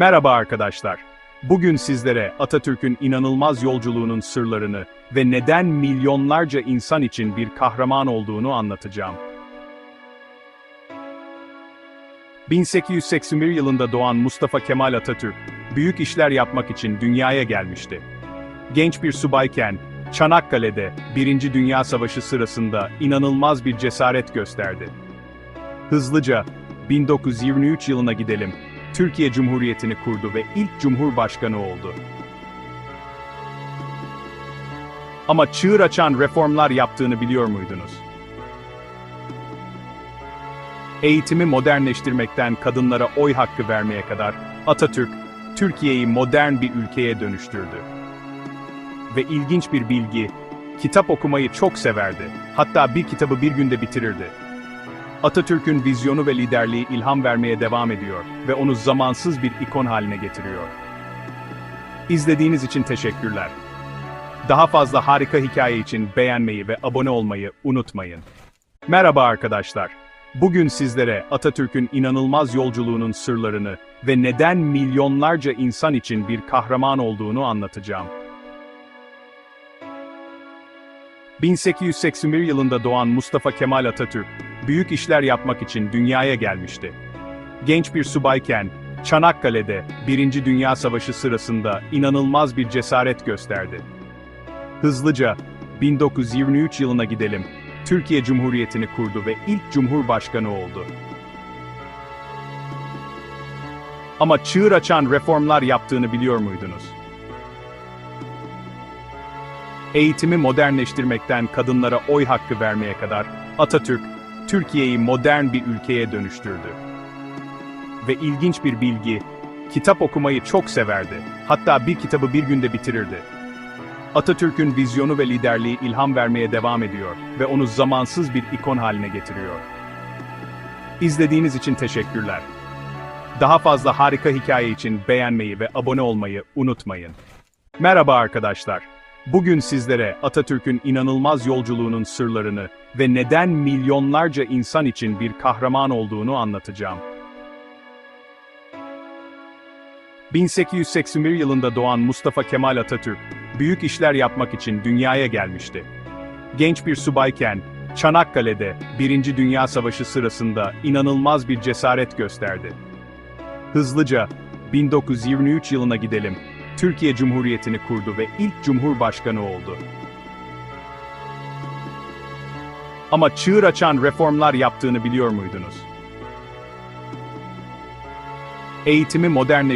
Merhaba arkadaşlar. Bugün sizlere Atatürk'ün inanılmaz yolculuğunun sırlarını ve neden milyonlarca insan için bir kahraman olduğunu anlatacağım. 1881 yılında doğan Mustafa Kemal Atatürk, büyük işler yapmak için dünyaya gelmişti. Genç bir subayken, Çanakkale'de 1. Dünya Savaşı sırasında inanılmaz bir cesaret gösterdi. Hızlıca 1923 yılına gidelim. Türkiye Cumhuriyeti'ni kurdu ve ilk Cumhurbaşkanı oldu. Ama çığır açan reformlar yaptığını biliyor muydunuz? Eğitimi modernleştirmekten kadınlara oy hakkı vermeye kadar Atatürk, Türkiye'yi modern bir ülkeye dönüştürdü. Ve ilginç bir bilgi, kitap okumayı çok severdi. Hatta bir kitabı bir günde bitirirdi. Atatürk'ün vizyonu ve liderliği ilham vermeye devam ediyor ve onu zamansız bir ikon haline getiriyor. İzlediğiniz için teşekkürler. Daha fazla harika hikaye için beğenmeyi ve abone olmayı unutmayın. Merhaba arkadaşlar. Bugün sizlere Atatürk'ün inanılmaz yolculuğunun sırlarını ve neden milyonlarca insan için bir kahraman olduğunu anlatacağım. 1881 yılında doğan Mustafa Kemal Atatürk, büyük işler yapmak için dünyaya gelmişti. Genç bir subayken, Çanakkale'de 1. Dünya Savaşı sırasında inanılmaz bir cesaret gösterdi. Hızlıca 1923 yılına gidelim. Türkiye Cumhuriyeti'ni kurdu ve ilk Cumhurbaşkanı oldu. Ama çığır açan reformlar yaptığını biliyor muydunuz? Eğitimi modernleştirmekten kadınlara oy hakkı vermeye kadar Atatürk, Türkiye'yi modern bir ülkeye dönüştürdü. Ve ilginç bir bilgi, kitap okumayı çok severdi. Hatta bir kitabı bir günde bitirirdi. Atatürk'ün vizyonu ve liderliği ilham vermeye devam ediyor ve onu zamansız bir ikon haline getiriyor. İzlediğiniz için teşekkürler. Daha fazla harika hikaye için beğenmeyi ve abone olmayı unutmayın. Merhaba arkadaşlar. Bugün sizlere Atatürk'ün inanılmaz yolculuğunun sırlarını ve neden milyonlarca insan için bir kahraman olduğunu anlatacağım. 1881 yılında doğan Mustafa Kemal Atatürk, büyük işler yapmak için dünyaya gelmişti. Genç bir subayken, Çanakkale'de 1. Dünya Savaşı sırasında inanılmaz bir cesaret gösterdi. Hızlıca 1923 yılına gidelim. Türkiye Cumhuriyeti'ni kurdu ve ilk Cumhurbaşkanı oldu. Ama çığır açan reformlar yaptığını biliyor muydunuz? Eğitimi modernleştirdi